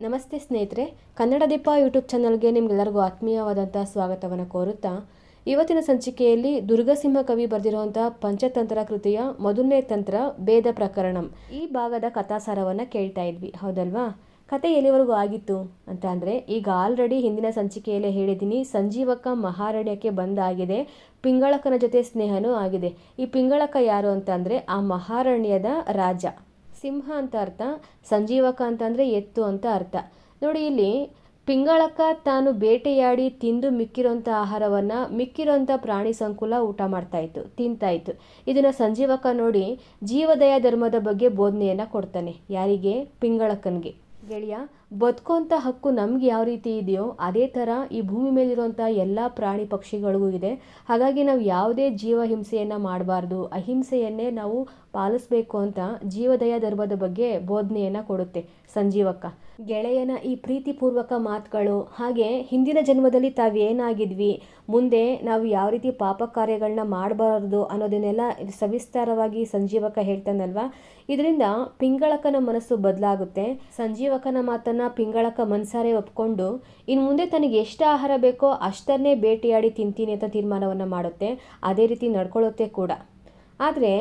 ನಮಸ್ತೆ ಸ್ನೇಹಿತರೆ, ಕನ್ನಡ ದೀಪ ಯೂಟ್ಯೂಬ್ ಚಾನಲ್ಗೆ ನಿಮ್ಗೆಲ್ಲರಿಗೂ ಆತ್ಮೀಯವಾದಂಥ ಸ್ವಾಗತವನ್ನು ಕೋರುತ್ತಾ, ಇವತ್ತಿನ ಸಂಚಿಕೆಯಲ್ಲಿ ದುರ್ಗಸಿಂಹ ಕವಿ ಬರೆದಿರುವಂಥ ಪಂಚತಂತ್ರ ಕೃತಿಯ ಮೊದಲನೇ ತಂತ್ರ ಭೇದ ಪ್ರಕರಣಂ. ಈ ಭಾಗದ ಕಥಾಸಾರವನ್ನು ಕೇಳ್ತಾ ಇದ್ವಿ, ಹೌದಲ್ವಾ? ಕತೆ ಎಲ್ಲಿವರೆಗೂ ಆಗಿತ್ತು ಅಂತ ಅಂದರೆ, ಈಗ ಆಲ್ರೆಡಿ ಹಿಂದಿನ ಸಂಚಿಕೆಯಲ್ಲೇ ಹೇಳಿದ್ದೀನಿ ಸಂಜೀವಕ್ಕ ಮಹಾರಣ್ಯಕ್ಕೆ ಬಂದಾಗಿದೆ ಪಿಂಗಳಕನ ಜೊತೆ ಸ್ನೇಹನೂ ಆಗಿದೆ. ಈ ಪಿಂಗಳಕ ಯಾರು ಅಂತ ಆ ಮಹಾರಣ್ಯದ ರಾಜ. ಸಿಂಹ ಅಂತ ಅರ್ಥ, ಸಂಜೀವಕ ಅಂತಂದರೆ ಎತ್ತು ಅಂತ ಅರ್ಥ. ನೋಡಿ ಇಲ್ಲಿ ಪಿಂಗಳಕ್ಕ ತಾನು ಬೇಟೆಯಾಡಿ ತಿಂದು ಮಿಕ್ಕಿರೋಂಥ ಆಹಾರವನ್ನು ಮಿಕ್ಕಿರೋಂಥ ಪ್ರಾಣಿ ಸಂಕುಲ ಊಟ ಮಾಡ್ತಾ ಇತ್ತು, ತಿಂತಾ ಇತ್ತು. ಇದನ್ನು ಸಂಜೀವಕ ನೋಡಿ ಜೀವದಯ ಧರ್ಮದ ಬಗ್ಗೆ ಬೋಧನೆಯನ್ನು ಕೊಡ್ತಾನೆ, ಯಾರಿಗೆ? ಪಿಂಗಳಕ್ಕನಿಗೆ ಗೆಳೆಯ ಬದುಕೋಂಥ ಹಕ್ಕು ನಮ್ಗೆ ಯಾವ ರೀತಿ ಇದೆಯೋ ಅದೇ ಥರ ಈ ಭೂಮಿ ಮೇಲಿರುವಂಥ ಎಲ್ಲ ಪ್ರಾಣಿ ಪಕ್ಷಿಗಳಿಗೂ ಇದೆ. ಹಾಗಾಗಿ ನಾವು ಯಾವುದೇ ಜೀವ ಹಿಂಸೆಯನ್ನು ಮಾಡಬಾರ್ದು. ಅಹಿಂಸೆಯನ್ನೇ ನಾವು ಪಾಲಿಸ್ಬೇಕು ಅಂತ ಜೀವದಯ ಧರ್ಮದ ಬಗ್ಗೆ ಬೋಧನೆಯನ್ನು ಕೊಡುತ್ತೆ ಸಂಜೀವಕ್ಕ. ಗೆಳೆಯನ ಈ ಪ್ರೀತಿಪೂರ್ವಕ ಮಾತುಗಳು. ಹಾಗೆ ಹಿಂದಿನ ಜನ್ಮದಲ್ಲಿ ತಾವೇನಾಗಿದ್ವಿ? ಮುಂದೆ ನಾವು ಯಾವ ರೀತಿ ಪಾಪ ಕಾರ್ಯಗಳನ್ನ ಮಾಡಬಾರ್ದು ಅನ್ನೋದನ್ನೆಲ್ಲ ಸವಿಸ್ತಾರವಾಗಿ ಸಂಜೀವಕ ಹೇಳ್ತಾನಲ್ವಾ? ಇದರಿಂದ ಪಿಂಗಳಕನ ಮನಸ್ಸು ಬದಲಾಗುತ್ತೆ. ಸಂಜೀವಕನ ಮಾತನ್ನ ಪಿಂಗಳಕ ಮನ್ಸಾರೆ ಒಪ್ಕೊಂಡು ಇನ್ನು ಮುಂದೆ ತನಗೆ ಎಷ್ಟು ಆಹಾರ ಬೇಕೋ ಅಷ್ಟನ್ನೇ ಭೇಟಿಯಾಡಿ ತಿಂತೀನಿ ಅಂತ ತೀರ್ಮಾನವನ್ನು ಮಾಡುತ್ತೆ. ಅದೇ ರೀತಿ ನಡ್ಕೊಳ್ಳುತ್ತೆ ಕೂಡ. ಆದರೆ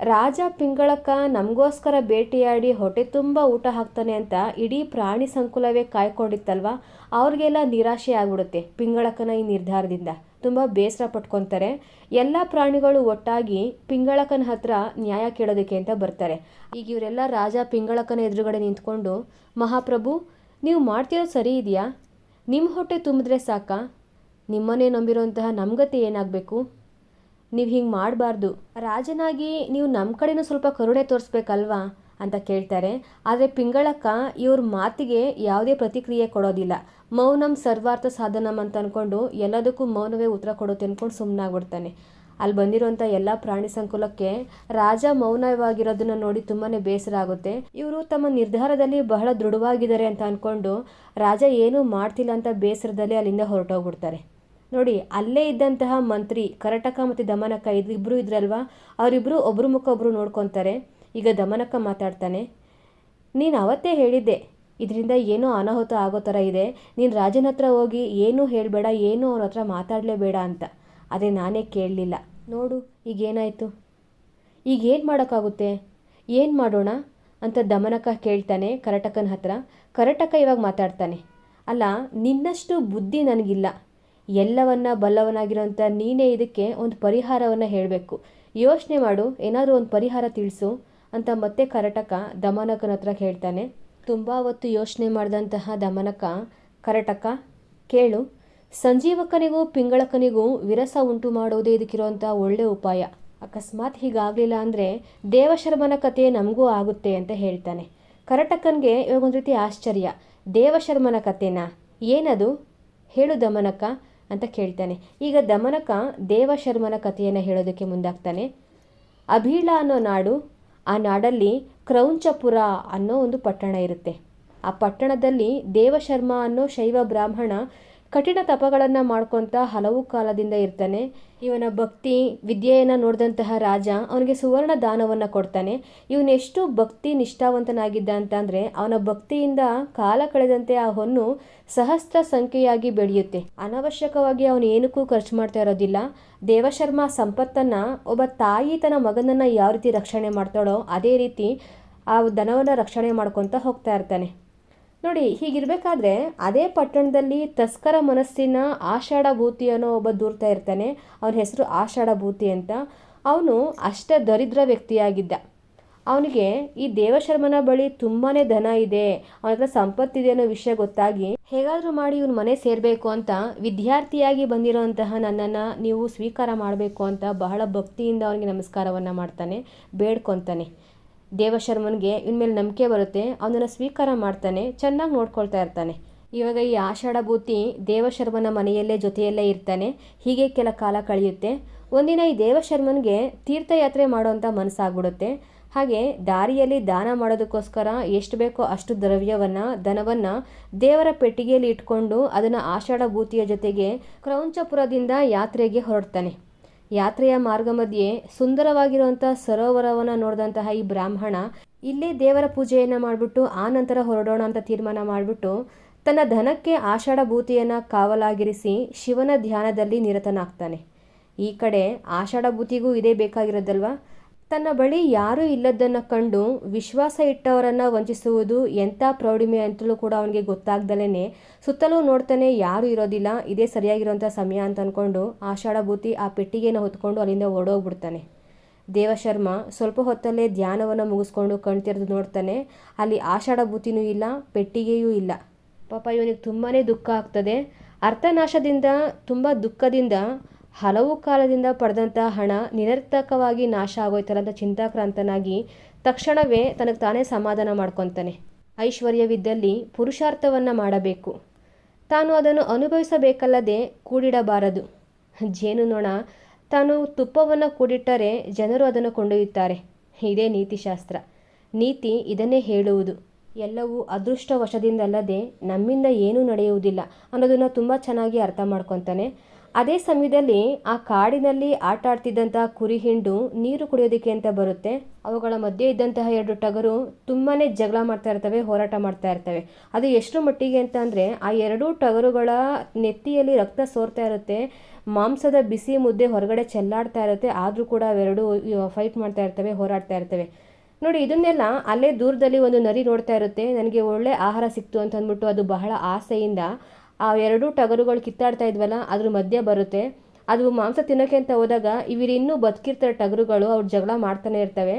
ರಾಜ ಪಿಂಗಳಕ್ಕ ನಮಗೋಸ್ಕರ ಭೇಟಿಯಾಡಿ ಹೊಟ್ಟೆ ತುಂಬ ಊಟ ಹಾಕ್ತಾನೆ ಅಂತ ಇಡೀ ಪ್ರಾಣಿ ಸಂಕುಲವೇ ಕಾಯ್ಕೊಂಡಿತ್ತಲ್ವ? ಅವ್ರಿಗೆಲ್ಲ ನಿರಾಶೆ ಆಗ್ಬಿಡುತ್ತೆ ಪಿಂಗಳಕನ ಈ ನಿರ್ಧಾರದಿಂದ. ತುಂಬ ಬೇಸರ ಪಟ್ಕೊತಾರೆ. ಎಲ್ಲ ಪ್ರಾಣಿಗಳು ಒಟ್ಟಾಗಿ ಪಿಂಗಳಕನ ಹತ್ರ ನ್ಯಾಯ ಕೇಳೋದಕ್ಕೆ ಅಂತ ಬರ್ತಾರೆ. ಈಗ ಇವರೆಲ್ಲ ರಾಜ ಪಿಂಗಳಕನ ಎದುರುಗಡೆ ನಿಂತ್ಕೊಂಡು, ಮಹಾಪ್ರಭು, ನೀವು ಮಾಡ್ತಿರೋ ಸರಿ ಇದೆಯಾ? ನಿಮ್ಮ ಹೊಟ್ಟೆ ತುಂಬಿದ್ರೆ ಸಾಕಾ? ನಿಮ್ಮನ್ನೇ ನಂಬಿರೋಂತಹ ನಮ್ಗತೆ ಏನಾಗಬೇಕು? ನೀವು ಹಿಂಗೆ ಮಾಡಬಾರ್ದು. ರಾಜನಾಗಿ ನೀವು ನಮ್ಮ ಕಡೆನೂ ಸ್ವಲ್ಪ ಕರುಣೆ ತೋರಿಸ್ಬೇಕಲ್ವಾ? ಅಂತ ಕೇಳ್ತಾರೆ. ಆದರೆ ಪಿಂಗಳಕ್ಕ ಇವ್ರ ಮಾತಿಗೆ ಯಾವುದೇ ಪ್ರತಿಕ್ರಿಯೆ ಕೊಡೋದಿಲ್ಲ. ಮೌನಂ ಸರ್ವಾರ್ಥ ಸಾಧನಂ ಅಂತ ಅಂದ್ಕೊಂಡು ಎಲ್ಲದಕ್ಕೂ ಮೌನವೇ ಉತ್ತರ ಕೊಡುತ್ತೆ ಅಂದ್ಕೊಂಡು ಸುಮ್ಮನಾಗ್ಬಿಡ್ತಾನೆ ಅಲ್ಲಿ ಬಂದಿರುವಂಥ ಎಲ್ಲ ಪ್ರಾಣಿ ಸಂಕುಲಕ್ಕೆ ರಾಜ ಮೌನವಾಗಿರೋದನ್ನು ನೋಡಿ ತುಂಬಾ ಬೇಸರ ಆಗುತ್ತೆ. ಇವರು ತಮ್ಮ ನಿರ್ಧಾರದಲ್ಲಿ ಬಹಳ ದೃಢವಾಗಿದ್ದಾರೆ ಅಂತ ಅಂದ್ಕೊಂಡು ರಾಜ ಏನೂ ಮಾಡ್ತಿಲ್ಲ ಅಂತ ಬೇಸರದಲ್ಲಿ ಅಲ್ಲಿಂದ ಹೊರಟೋಗ್ಬಿಡ್ತಾರೆ. ನೋಡಿ, ಅಲ್ಲೇ ಇದ್ದಂತಹ ಮಂತ್ರಿ ಕರಟಕ ಮತ್ತು ದಮನಕ ಇದು ಇಬ್ಬರು ಇದ್ರಲ್ವಾ? ಅವರಿಬ್ಬರು ಒಬ್ರು ಮುಖ ಒಬ್ಬರು ನೋಡ್ಕೊತಾರೆ. ಈಗ ದಮನಕ ಮಾತಾಡ್ತಾನೆ, ನೀನು ಅವತ್ತೇ ಹೇಳಿದ್ದೆ, ಇದರಿಂದ ಏನೋ ಅನಾಹುತ ಆಗೋ ಥರ ಇದೆ. ನೀನು ರಾಜನ ಹತ್ರ ಹೋಗಿ ಏನೂ ಹೇಳಬೇಡ, ಏನೂ ಅವ್ರ ಹತ್ರ ಮಾತಾಡಲೇಬೇಡ ಅಂತ. ಅದೇ ನಾನೇ ಕೇಳಲಿಲ್ಲ. ನೋಡು, ಈಗೇನಾಯಿತು? ಈಗ ಏನು ಮಾಡೋಕ್ಕಾಗುತ್ತೆ? ಏನು ಮಾಡೋಣ? ಅಂತ ದಮನಕ ಕೇಳ್ತಾನೆ ಕರಟಕನ ಹತ್ರ. ಕರಟಕ ಇವಾಗ ಮಾತಾಡ್ತಾನೆ, ಅಲ್ಲ, ನಿನ್ನಷ್ಟು ಬುದ್ಧಿ ನನಗಿಲ್ಲ. ಎಲ್ಲವನ್ನ ಬಲ್ಲವನಾಗಿರೋಂಥ ನೀನೇ ಇದಕ್ಕೆ ಒಂದು ಪರಿಹಾರವನ್ನು ಹೇಳಬೇಕು. ಯೋಚನೆ ಮಾಡು, ಏನಾದರೂ ಒಂದು ಪರಿಹಾರ ತಿಳಿಸು ಅಂತ ಮತ್ತೆ ಕರಟಕ ದಮನಕನ ಹತ್ರ ಹೇಳ್ತಾನೆ. ತುಂಬ ಹೊತ್ತು ಯೋಚನೆ ಮಾಡಿದಂತಹ ದಮನಕ, ಕರಟಕ, ಕೇಳು. ಸಂಜೀವಕನಿಗೂ ಪಿಂಗಳಕನಿಗೂ ವಿರಸ ಉಂಟು ಮಾಡೋದೇ ಇದಕ್ಕಿರುವಂಥ ಒಳ್ಳೆ ಉಪಾಯ. ಅಕಸ್ಮಾತ್ ಹೀಗಾಗಲಿಲ್ಲ ಅಂದರೆ ದೇವಶರ್ಮನ ಕಥೆ ನಮಗೂ ಆಗುತ್ತೆ ಅಂತ ಹೇಳ್ತಾನೆ. ಕರಟಕನ್ಗೆ ಇವಾಗ ಒಂದು ರೀತಿ ಆಶ್ಚರ್ಯ. ದೇವಶರ್ಮನ ಕಥೆನಾ ಏನದು? ಹೇಳು ದಮನಕ. ಅಂತ ಕೇಳ್ತಾನೆ. ಈಗ ದಮನಕ ದೇವಶರ್ಮನ ಕಥೆಯನ್ನು ಹೇಳೋದಕ್ಕೆ ಮುಂದಾಗ್ತಾನೆ. ಅಭೀಳ ಅನ್ನೋ ನಾಡು, ಆ ನಾಡಲ್ಲಿ ಕ್ರೌಂಚಪುರ ಅನ್ನೋ ಒಂದು ಪಟ್ಟಣ ಇರುತ್ತೆ. ಆ ಪಟ್ಟಣದಲ್ಲಿ ದೇವಶರ್ಮ ಅನ್ನೋ ಶೈವ ಬ್ರಾಹ್ಮಣ ಕಠಿಣ ತಪಗಳನ್ನು ಮಾಡ್ಕೊತ ಹಲವು ಕಾಲದಿಂದ ಇರ್ತಾನೆ. ಇವನ ಭಕ್ತಿ, ವಿದ್ಯೆಯನ್ನು ನೋಡಿದಂತಹ ರಾಜ ಅವನಿಗೆ ಸುವರ್ಣ ದಾನವನ್ನು ಕೊಡ್ತಾನೆ. ಇವನೆಷ್ಟು ಭಕ್ತಿ ನಿಷ್ಠಾವಂತನಾಗಿದ್ದ ಅಂತಂದರೆ ಅವನ ಭಕ್ತಿಯಿಂದ ಕಾಲ ಕಳೆದಂತೆ ಆ ಹೊನ್ನು ಸಹಸ್ರ ಸಂಖ್ಯೆಯಾಗಿ ಬೆಳೆಯುತ್ತೆ. ಅನವಶ್ಯಕವಾಗಿ ಅವನು ಏನಕ್ಕೂ ಖರ್ಚು ಮಾಡ್ತಾ ಇರೋದಿಲ್ಲ. ದೇವಶರ್ಮ ಸಂಪತ್ತನ್ನು ಒಬ್ಬ ತಾಯಿ ತನ್ನ ಮಗನನ್ನು ಯಾವ ರೀತಿ ರಕ್ಷಣೆ ಮಾಡ್ತಾಳೋ ಅದೇ ರೀತಿ ಆ ದನವನ್ನು ರಕ್ಷಣೆ ಮಾಡ್ಕೊತ ಹೋಗ್ತಾ ಇರ್ತಾನೆ. ನೋಡಿ, ಹೀಗಿರಬೇಕಾದ್ರೆ ಅದೇ ಪಟ್ಟಣದಲ್ಲಿ ತಸ್ಕರ ಮನಸ್ಸಿನ ಆಷಾಢ ಭೂತಿ ಅನ್ನೋ ಒಬ್ಬ ದೂರ್ತಾ ಇರ್ತಾನೆ. ಅವನ ಹೆಸರು ಆಷಾಢ ಭೂತಿ ಅಂತ. ಅವನು ಅಷ್ಟ ದರಿದ್ರ ವ್ಯಕ್ತಿಯಾಗಿದ್ದ. ಅವನಿಗೆ ಈ ದೇವಶರ್ಮನ ಬಳಿ ತುಂಬಾ ಧನ ಇದೆ, ಅವನ ಹತ್ರ ಸಂಪತ್ತಿದೆ ಅನ್ನೋ ವಿಷಯ ಗೊತ್ತಾಗಿ ಹೇಗಾದರೂ ಮಾಡಿ ಇವನು ಮನೆ ಸೇರಬೇಕು ಅಂತ ವಿದ್ಯಾರ್ಥಿಯಾಗಿ ಬಂದಿರೋಂತಹ ನನ್ನನ್ನು ನೀವು ಸ್ವೀಕಾರ ಮಾಡಬೇಕು ಅಂತ ಬಹಳ ಭಕ್ತಿಯಿಂದ ಅವನಿಗೆ ನಮಸ್ಕಾರವನ್ನು ಮಾಡ್ತಾನೆ, ಬೇಡ್ಕೊತಾನೆ. ದೇವಶರ್ಮನ್ಗೆ ಇನ್ಮೇಲೆ ಮೇಲೆ ನಂಬಿಕೆ ಬರುತ್ತೆ, ಅವನನ್ನು ಸ್ವೀಕಾರ ಮಾಡ್ತಾನೆ, ಚೆನ್ನಾಗಿ ನೋಡ್ಕೊಳ್ತಾ ಇರ್ತಾನೆ. ಇವಾಗ ಈ ಆಷಾಢ ಭೂತಿ ದೇವಶರ್ಮನ ಮನೆಯಲ್ಲೇ ಜೊತೆಯಲ್ಲೇ ಇರ್ತಾನೆ, ಹೀಗೆ ಕೆಲ ಕಾಲ ಕಳೆಯುತ್ತೆ. ಒಂದಿನ ಈ ದೇವಶರ್ಮನ್ಗೆ ತೀರ್ಥಯಾತ್ರೆ ಮಾಡೋವಂಥ ಮನಸ್ಸಾಗ್ಬಿಡುತ್ತೆ. ಹಾಗೆ ದಾರಿಯಲ್ಲಿ ದಾನ ಮಾಡೋದಕ್ಕೋಸ್ಕರ ಎಷ್ಟು ಬೇಕೋ ಅಷ್ಟು ದ್ರವ್ಯವನ್ನು, ಧನವನ್ನು ದೇವರ ಪೆಟ್ಟಿಗೆಯಲ್ಲಿ ಇಟ್ಕೊಂಡು ಅದನ್ನು ಆಷಾಢ ಭೂತಿಯ ಜೊತೆಗೆ ಕ್ರೌಂಚಪುರದಿಂದ ಯಾತ್ರೆಗೆ ಹೊರಡ್ತಾನೆ. ಯಾತ್ರೆಯ ಮಾರ್ಗ ಮಧ್ಯೆ ಸುಂದರವಾಗಿರುವಂಥ ಸರೋವರವನ್ನು ನೋಡಿದಂತಹ ಈ ಬ್ರಾಹ್ಮಣ ಇಲ್ಲೇ ದೇವರ ಪೂಜೆಯನ್ನು ಮಾಡಿಬಿಟ್ಟು ಆ ನಂತರ ಹೊರಡೋಣ ಅಂತ ತೀರ್ಮಾನ ಮಾಡಿಬಿಟ್ಟು ತನ್ನ ಧನಕ್ಕೆ ಆಷಾಢ ಭೂತಿಯನ್ನು ಕಾವಲಾಗಿರಿಸಿ ಶಿವನ ಧ್ಯಾನದಲ್ಲಿ ನಿರತನಾಗ್ತಾನೆ. ಈ ಕಡೆ ಆಷಾಢ ಭೂತಿಗೂ ಇದೇ ಬೇಕಾಗಿರೋದಲ್ವಾ? ತನ್ನ ಬಳಿ ಯಾರೂ ಇಲ್ಲದನ್ನು ಕಂಡು ವಿಶ್ವಾಸ ಇಟ್ಟವರನ್ನು ವಂಚಿಸುವುದು ಎಂಥ ಪ್ರೌಢಿಮೆ ಅಂತಲೂ ಕೂಡ ಅವನಿಗೆ ಗೊತ್ತಾಗ್ದಲೇ ಸುತ್ತಲೂ ನೋಡ್ತಾನೆ ಯಾರೂ ಇರೋದಿಲ್ಲ, ಇದೇ ಸರಿಯಾಗಿರೋಂಥ ಸಮಯ ಅಂತ ಅಂದ್ಕೊಂಡು ಆಷಾಢಭೂತಿ ಆ ಪೆಟ್ಟಿಗೆಯನ್ನು ಹೊತ್ಕೊಂಡು ಅಲ್ಲಿಂದ ಓಡೋಗ್ಬಿಡ್ತಾನೆ. ದೇವಶರ್ಮ ಸ್ವಲ್ಪ ಹೊತ್ತಲ್ಲೇ ಧ್ಯಾನವನ್ನು ಮುಗಿಸ್ಕೊಂಡು ಕಣ್ತೆರೆದು ನೋಡ್ತಾನೆ, ಅಲ್ಲಿ ಆಷಾಢಭೂತಿನೂ ಇಲ್ಲ, ಪೆಟ್ಟಿಗೆಯೂ ಇಲ್ಲ. ಪಾಪ ಇವನಿಗೆ ತುಂಬಾ ದುಃಖ ಆಗ್ತದೆ. ಅರ್ಥನಾಶದಿಂದ, ತುಂಬ ದುಃಖದಿಂದ ಹಲವು ಕಾಲದಿಂದ ಪಡೆದಂಥ ಹಣ ನಿರರ್ಥಕವಾಗಿ ನಾಶ ಆಗೋಯ್ತಲ್ಲ ಅಂತ ಚಿಂತಾಕ್ರಾಂತನಾಗಿ ತಕ್ಷಣವೇ ತನಗೆ ತಾನೇ ಸಮಾಧಾನ ಮಾಡ್ಕೊತಾನೆ. ಐಶ್ವರ್ಯವಿದ್ದಲ್ಲಿ ಪುರುಷಾರ್ಥವನ್ನು ಮಾಡಬೇಕು. ತಾನು ಅದನ್ನು ಅನುಭವಿಸಬೇಕಲ್ಲದೆ ಕೂಡಿಡಬಾರದು. ಜೇನುನೊಣ ತಾನು ತುಪ್ಪವನ್ನು ಕೂಡಿಟ್ಟರೆ ಜನರು ಅದನ್ನು ಕೊಂಡೊಯ್ಯುತ್ತಾರೆ. ಇದೇ ನೀತಿಶಾಸ್ತ್ರ. ನೀತಿ ಇದನ್ನೇ ಹೇಳುವುದು. ಎಲ್ಲವೂ ಅದೃಷ್ಟವಶದಿಂದಲ್ಲದೆ ನಮ್ಮಿಂದ ಏನೂ ನಡೆಯುವುದಿಲ್ಲ ಅನ್ನೋದನ್ನು ತುಂಬ ಚೆನ್ನಾಗಿ ಅರ್ಥ ಮಾಡ್ಕೊತಾನೆ. ಅದೇ ಸಮಯದಲ್ಲಿ ಆ ಕಾಡಿನಲ್ಲಿ ಆಟ ಆಡ್ತಿದ್ದಂತಹ ಕುರಿ ಹಿಂಡು ನೀರು ಕುಡಿಯೋದಕ್ಕೆ ಅಂತ ಬರುತ್ತೆ. ಅವುಗಳ ಮಧ್ಯೆ ಇದ್ದಂತಹ ಎರಡು ಟಗರು ತುಂಬಾ ಜಗಳ ಮಾಡ್ತಾ ಇರ್ತವೆ, ಹೋರಾಟ ಮಾಡ್ತಾ ಇರ್ತವೆ. ಅದು ಎಷ್ಟು ಮಟ್ಟಿಗೆ ಅಂತ ಅಂದರೆ ಆ ಎರಡೂ ಟಗರುಗಳ ನೆತ್ತಿಯಲ್ಲಿ ರಕ್ತ ಸೋರ್ತಾ ಇರುತ್ತೆ, ಮಾಂಸದ ಬಿಸಿ ಮುದ್ದೆ ಹೊರಗಡೆ ಚೆಲ್ಲಾಡ್ತಾ ಇರುತ್ತೆ, ಆದರೂ ಕೂಡ ಅವೆರಡು ಫೈಟ್ ಮಾಡ್ತಾ ಇರ್ತವೆ, ಹೋರಾಡ್ತಾ ಇರ್ತವೆ. ನೋಡಿ, ಇದನ್ನೆಲ್ಲ ಅಲ್ಲೇ ದೂರದಲ್ಲಿ ಒಂದು ನರಿ ನೋಡ್ತಾ ಇರುತ್ತೆ. ನನಗೆ ಒಳ್ಳೆ ಆಹಾರ ಸಿಕ್ತು ಅಂತ ಅಂದ್ಬಿಟ್ಟು ಅದು ಬಹಳ ಆಸೆಯಿಂದ ಆ ಎರಡೂ ಟಗರುಗಳು ಕಿತ್ತಾಡ್ತಾ ಇದ್ವಲ್ಲ, ಅದ್ರ ಮಧ್ಯೆ ಬರುತ್ತೆ. ಅದು ಮಾಂಸ ತಿನ್ನೋಕೆ ಅಂತ ಹೋದಾಗ ಇವರಿನ್ನೂ ಬದುಕಿರ್ತಾರೆ ಟಗರುಗಳು, ಅವ್ರು ಜಗಳ ಮಾಡ್ತಾನೆ ಇರ್ತವೆ.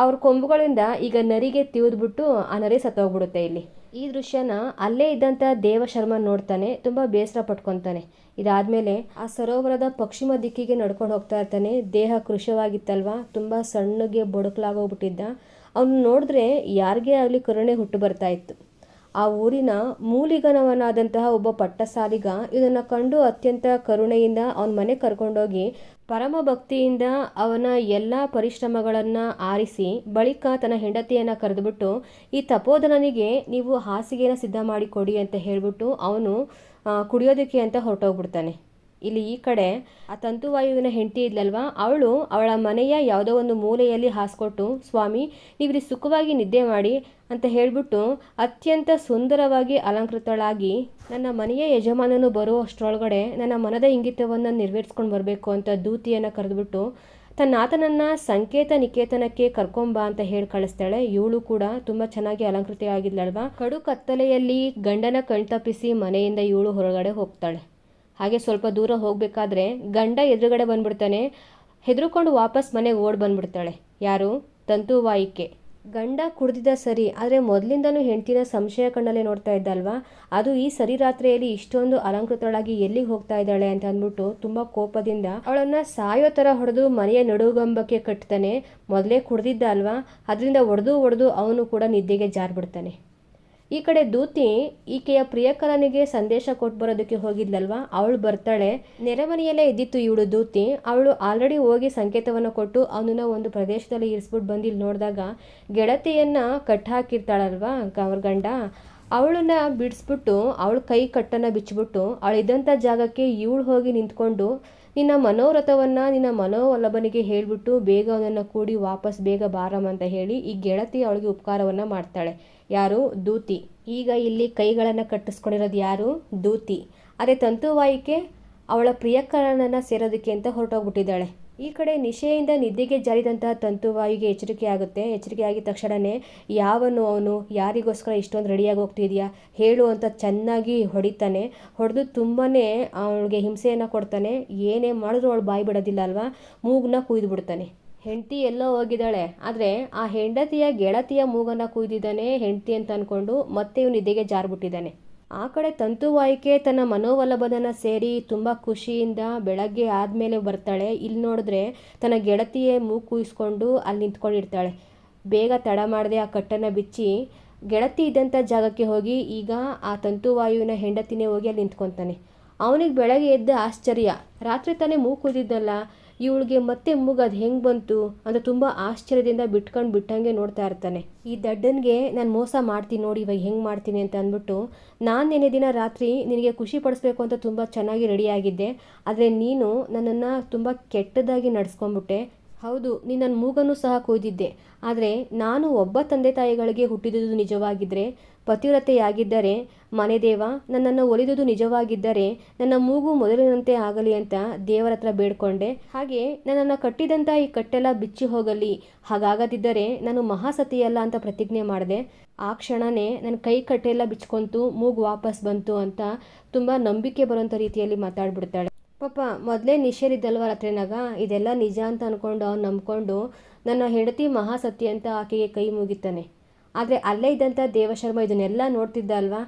ಅವ್ರ ಕೊಂಬುಗಳಿಂದ ಈಗ ನರಿಗೆ ತಿವಿದ್ಬಿಟ್ಟು ಆ ನರಿ ಸತ್ತೋಗ್ಬಿಡುತ್ತೆ ಇಲ್ಲಿ. ಈ ದೃಶ್ಯನ ಅಲ್ಲೇ ಇದ್ದಂಥ ದೇವಶರ್ಮ ನೋಡ್ತಾನೆ, ತುಂಬ ಬೇಸರ ಪಟ್ಕೊತಾನೆ. ಇದಾದಮೇಲೆ ಆ ಸರೋವರದ ಪಶ್ಚಿಮ ದಿಕ್ಕಿಗೆ ನಡ್ಕೊಂಡು ಹೋಗ್ತಾ ಇರ್ತಾನೆ. ದೇಹ ಕೃಶವಾಗಿತ್ತಲ್ವಾ, ತುಂಬ ಸಣ್ಣಗೆ ಬೊಡಕಲಾಗೋಗ್ಬಿಟ್ಟಿದ್ದ. ಅವನು ನೋಡಿದ್ರೆ ಯಾರಿಗೇ ಆಗಲಿ ಕರುಣೆ ಹುಟ್ಟು ಬರ್ತಾ ಇತ್ತು. ಆ ಊರಿನ ಮೂಲಿಗನವನಾದಂತಹ ಒಬ್ಬ ಪಟ್ಟಸಾಲಿಗ ಇದನ್ನು ಕಂಡು ಅತ್ಯಂತ ಕರುಣೆಯಿಂದ ಅವನ ಮನೆ ಕರ್ಕೊಂಡೋಗಿ ಪರಮ ಭಕ್ತಿಯಿಂದ ಅವನ ಎಲ್ಲ ಪರಿಶ್ರಮಗಳನ್ನು ಆರಿಸಿ ಬಳಿಕ ತನ್ನ ಹೆಂಡತಿಯನ್ನು ಕರೆದುಬಿಟ್ಟು, ಈ ತಪೋಧನನಿಗೆ ನೀವು ಹಾಸಿಗೆನ ಸಿದ್ಧ ಮಾಡಿ ಕೊಡಿ ಅಂತ ಹೇಳಿಬಿಟ್ಟು ಅವನು ಕುಡಿಯೋದಕ್ಕೆ ಅಂತ ಹೊರಟೋಗ್ಬಿಡ್ತಾನೆ. ಇಲ್ಲಿ ಈ ಕಡೆ ಆ ತಂತುವಾಯುವಿನ ಹೆಂಡತಿ ಇದ್ಲಲ್ವಾ? ಅವಳು ಅವಳ ಮನೆಯ ಯಾವುದೋ ಒಂದು ಮೂಲೆಯಲ್ಲಿ ಹಾಸ್ಕೊಟ್ಟು, ಸ್ವಾಮಿ, ನೀವಿಲ್ಲಿ ಸುಖವಾಗಿ ನಿದ್ದೆ ಮಾಡಿ ಅಂತ ಹೇಳಿಬಿಟ್ಟು ಅತ್ಯಂತ ಸುಂದರವಾಗಿ ಅಲಂಕೃತಳಾಗಿ ನನ್ನ ಮನೆಯ ಯಜಮಾನನು ಬರುವಷ್ಟರೊಳಗಡೆ ನನ್ನ ಮನದ ಇಂಗಿತವನ್ನು ನೆರವೇರಿಸ್ಕೊಂಡು ಬರಬೇಕು ಅಂತ ದೂತಿಯನ್ನು ಕರೆದುಬಿಟ್ಟು, ತನ್ನ ಆತನನ್ನು ಸಂಕೇತ ನಿಕೇತನಕ್ಕೆ ಕರ್ಕೊಂಬ ಅಂತ ಹೇಳಿ ಕಳಿಸ್ತಾಳೆ. ಇವಳು ಕೂಡ ತುಂಬ ಚೆನ್ನಾಗಿ ಅಲಂಕೃತ ಆಗಿದ್ಲಲ್ವಾ ಕಡು ಕತ್ತಲೆಯಲ್ಲಿ ಗಂಡನ ಕಣ್ತಪ್ಪಿಸಿ ಮನೆಯಿಂದ ಇವಳು ಹೊರಗಡೆ ಹೋಗ್ತಾಳೆ. ಹಾಗೆ ಸ್ವಲ್ಪ ದೂರ ಹೋಗಬೇಕಾದ್ರೆ ಗಂಡ ಎದುರುಗಡೆ ಬಂದ್ಬಿಡ್ತಾನೆ. ಹೆದರ್ಕೊಂಡು ವಾಪಸ್ ಮನೆಗೆ ಓಡ್ ಬಂದ್ಬಿಡ್ತಾಳೆ. ಯಾರು? ತಂತುವಾಯಿಕೆ ಗಂಡ ಕುಡ್ದಿದ್ದ ಸರಿ, ಆದರೆ ಮೊದಲಿಂದನೂ ಹೆಂಡ್ತಿನ ಸಂಶಯ ಕಣ್ಣಲ್ಲೇ ನೋಡ್ತಾ ಇದ್ದಲ್ವಾ? ಅದು ಈ ಸರಿ ರಾತ್ರಿಯಲ್ಲಿ ಇಷ್ಟೊಂದು ಅಲಂಕೃತಳಾಗಿ ಎಲ್ಲಿಗೆ ಹೋಗ್ತಾ ಇದ್ದಾಳೆ ಅಂತ ಅಂದ್ಬಿಟ್ಟು ತುಂಬ ಕೋಪದಿಂದ ಅವಳನ್ನು ಸಾಯೋ ಥರ ಹೊಡೆದು ಮನೆಯ ನಡುಗಂಬಕ್ಕೆ ಕಟ್ತಾನೆ. ಮೊದಲೇ ಕುಡ್ದಿದ್ದ ಅಲ್ವಾ? ಅದರಿಂದ ಒಡೆದು ಒಡೆದು ಅವನು ಕೂಡ ನಿದ್ದೆಗೆ ಜಾರ್ಬಿಡ್ತಾನೆ. ಈ ಕಡೆ ದೂತಿ ಈಕೆಯ ಪ್ರಿಯಕರನಿಗೆ ಸಂದೇಶ ಕೊಟ್ಟು ಬರೋದಕ್ಕೆ ಹೋಗಿದ್ಲಲ್ವಾ? ಅವಳು ಬರ್ತಾಳೆ. ನೆರೆಮನೆಯಲ್ಲೇ ಇದ್ದಿತ್ತು ಇವಳು ದೂತಿ. ಅವಳು ಆಲ್ರೆಡಿ ಹೋಗಿ ಸಂಕೇತವನ್ನು ಕೊಟ್ಟು ಅವನನ್ನ ಒಂದು ಪ್ರದೇಶದಲ್ಲಿ ಇರಿಸ್ಬಿಟ್ಟು ಬಂದಿಲ್ಲಿ ನೋಡಿದಾಗ ಗೆಳತಿಯನ್ನ ಕಟ್ ಹಾಕಿರ್ತಾಳಲ್ವಾ ಅವ್ರ ಗಂಡ? ಅವಳನ್ನ ಬಿಡಿಸ್ಬಿಟ್ಟು, ಅವಳ ಕೈ ಕಟ್ಟನ್ನು ಬಿಚ್ಚಿಬಿಟ್ಟು ಅವಳಿದ್ದಂಥ ಜಾಗಕ್ಕೆ ಇವಳು ಹೋಗಿ ನಿಂತ್ಕೊಂಡು ನಿನ್ನ ಮನೋರಥವನ್ನು ನಿನ್ನ ಮನೋವಲ್ಲಭನಿಗೆ ಹೇಳಿಬಿಟ್ಟು ಬೇಗ ಅವನನ್ನು ಕೂಡಿ ವಾಪಸ್ ಬೇಗ ಬಾರಮ್ಮ ಅಂತ ಹೇಳಿ ಈ ಗೆಳತಿ ಅವಳಿಗೆ ಉಪಕಾರವನ್ನು ಮಾಡ್ತಾಳೆ. ಯಾರು? ದೂತಿ. ಈಗ ಇಲ್ಲಿ ಕೈಗಳನ್ನು ಕಟ್ಟಿಸ್ಕೊಂಡಿರೋದು ಯಾರು? ದೂತಿ. ಅದೇ ತಂತುವಾಯಿಕೆ ಅವಳ ಪ್ರಿಯಕರನನ್ನು ಸೇರೋದಕ್ಕೆ ಅಂತ ಹೊರಟೋಗ್ಬಿಟ್ಟಿದ್ದಾಳೆ. ಈ ಕಡೆ ನಿಶೆಯಿಂದ ನಿದ್ದೆಗೆ ಜಾರಿದಂತಹ ತಂತುವಾಯುಗೆ ಎಚ್ಚರಿಕೆ ಆಗುತ್ತೆ ಎಚ್ಚರಿಕೆ ಆಗಿದ ತಕ್ಷಣವೇ ಯಾವನು ಅವನು, ಯಾರಿಗೋಸ್ಕರ ಇಷ್ಟೊಂದು ರೆಡಿಯಾಗಿ ಹೋಗ್ತಿದ್ಯಾ ಹೇಳು ಅಂತ ಚೆನ್ನಾಗಿ ಹೊಡಿತಾನೆ. ಹೊಡೆದು ತುಂಬಾ ಅವಳಿಗೆ ಹಿಂಸೆಯನ್ನು ಕೊಡ್ತಾನೆ. ಏನೇ ಮಾಡಿದ್ರು ಅವಳು ಬಾಯಿ ಬಿಡೋದಿಲ್ಲ ಅಲ್ವಾ? ಮೂಗನ್ನ ಕುಯ್ದು ಬಿಡ್ತಾನೆ ಹೆಂಡತಿ ಎಲ್ಲೋ ಹೋಗಿದ್ದಾಳೆ. ಆದರೆ ಆ ಹೆಂಡತಿಯ ಗೆಳತಿಯ ಮೂಗನ್ನು ಕುಯ್ದಿದ್ದಾನೆ ಹೆಂಡತಿ ಅಂತ ಅಂದ್ಕೊಂಡು ಮತ್ತೆ ಇವನು ನಿದ್ದೆಗೆ ಜಾರ್ಬಿಟ್ಟಿದ್ದಾನೆ. ಆ ಕಡೆ ತಂತುವಾಯಿಕೆ ತನ್ನ ಮನೋವಲಭದನ ಸೇರಿ ತುಂಬ ಖುಷಿಯಿಂದ ಬೆಳಗ್ಗೆ ಆದಮೇಲೆ ಬರ್ತಾಳೆ. ಇಲ್ಲಿ ನೋಡಿದ್ರೆ ತನ್ನ ಗೆಳತಿಯೇ ಮೂಗು ಕೂಯಿಸ್ಕೊಂಡು ಅಲ್ಲಿ ನಿಂತ್ಕೊಂಡಿರ್ತಾಳೆ. ಬೇಗ ತಡ ಮಾಡದೆ ಆ ಕಟ್ಟನ್ನು ಬಿಚ್ಚಿ ಗೆಳತಿ ಇದ್ದಂಥ ಜಾಗಕ್ಕೆ ಹೋಗಿ ಈಗ ಆ ತಂತುವಾಯುವಿನ ಹೆಂಡತಿನೇ ಹೋಗಿ ಅಲ್ಲಿ ನಿಂತ್ಕೊತಾನೆ. ಅವನಿಗೆ ಬೆಳಗ್ಗೆ ಎದ್ದ ಆಶ್ಚರ್ಯ. ರಾತ್ರಿ ತಾನೇ ಮೂಗು ಕುಯ್ದಿದ್ದಲ್ಲ ಇವಳಿಗೆ ಮತ್ತೆ ಮೂಗು ಅದು ಹೆಂಗೆ ಬಂತು ಅಂತ ತುಂಬ ಆಶ್ಚರ್ಯದಿಂದ ಬಿಟ್ಕೊಂಡು ಬಿಟ್ಟಂಗೆ ನೋಡ್ತಾ ಇರ್ತಾನೆ. ಈ ದಡ್ಡನಿಗೆ ನಾನು ಮೋಸ ಮಾಡ್ತೀನಿ ನೋಡಿ, ಇವಾಗ ಹೆಂಗೆ ಮಾಡ್ತೀನಿ ಅಂತ ಅಂದ್ಬಿಟ್ಟು, ನಾನು ನಿನ್ನೆ ದಿನ ರಾತ್ರಿ ನಿನಗೆ ಖುಷಿ ಪಡಿಸ್ಬೇಕು ಅಂತ ತುಂಬ ಚೆನ್ನಾಗಿ ರೆಡಿಯಾಗಿದ್ದೆ ಆದರೆ ನೀನು ನನ್ನನ್ನು ತುಂಬ ಕೆಟ್ಟದಾಗಿ ನಡೆಸ್ಕೊಂಡ್ಬಿಟ್ಟೆ. ಹೌದು ನಿನ್ನನ್ನು ನನ್ನ ಮೂಗನ್ನು ಸಹ ಕೊಯ್ದಿದ್ದೆ. ಆದರೆ ನಾನು ಒಬ್ಬ ತಂದೆ ತಾಯಿಗಳಿಗೆ ಹುಟ್ಟಿದುದು ನಿಜವಾಗಿದ್ದರೆ ಪತಿವ್ರತೆಯಾಗಿದ್ದರೆ ಮನೆದೇವ ನನ್ನನ್ನು ಒಲಿದುದು ನಿಜವಾಗಿದ್ದರೆ, ನನ್ನ ಮೂಗು ಮೊದಲಿನಂತೆ ಆಗಲಿ ಅಂತ ದೇವರ ಹತ್ರ ಬೇಡ್ಕೊಂಡೆ. ಹಾಗೆ ನನ್ನನ್ನು ಕಟ್ಟಿದಂಥ ಈ ಕಟ್ಟೆಲ್ಲ ಬಿಚ್ಚಿ ಹೋಗಲಿ. ಹಾಗಾಗದಿದ್ದರೆ ನಾನು ಮಹಾಸತಿಯಲ್ಲ ಅಂತ ಪ್ರತಿಜ್ಞೆ ಮಾಡಿದೆ. ಆ ಕ್ಷಣನೇ ನನ್ನ ಕೈ ಕಟ್ಟೆಲ್ಲ ಬಿಚ್ಕೊಂತು, ಮೂಗು ವಾಪಸ್ ಬಂತು ಅಂತ ತುಂಬ ನಂಬಿಕೆ ಬರುವಂಥ ರೀತಿಯಲ್ಲಿ ಮಾತಾಡ್ಬಿಡ್ತಾಳೆ. ಪಾಪ, ಮೊದಲೇ ನಿಷೇಧಿದ್ದಲ್ವ ರಾತ್ರಿನಾಗ? ಇದೆಲ್ಲ ನಿಜ ಅಂತ ಅಂದ್ಕೊಂಡು ಅವ್ನು ನಂಬ್ಕೊಂಡು ನನ್ನ ಹೆಂಡತಿ ಮಹಾಸತಿ ಅಂತ ಆಕೆಗೆ ಕೈ ಮುಗಿತಾನೆ. ಆದರೆ ಅಲ್ಲೇ ಇದ್ದಂಥ ದೇವಶರ್ಮ ಇದನ್ನೆಲ್ಲ ನೋಡ್ತಿದ್ದ ಅಲ್ವಾ?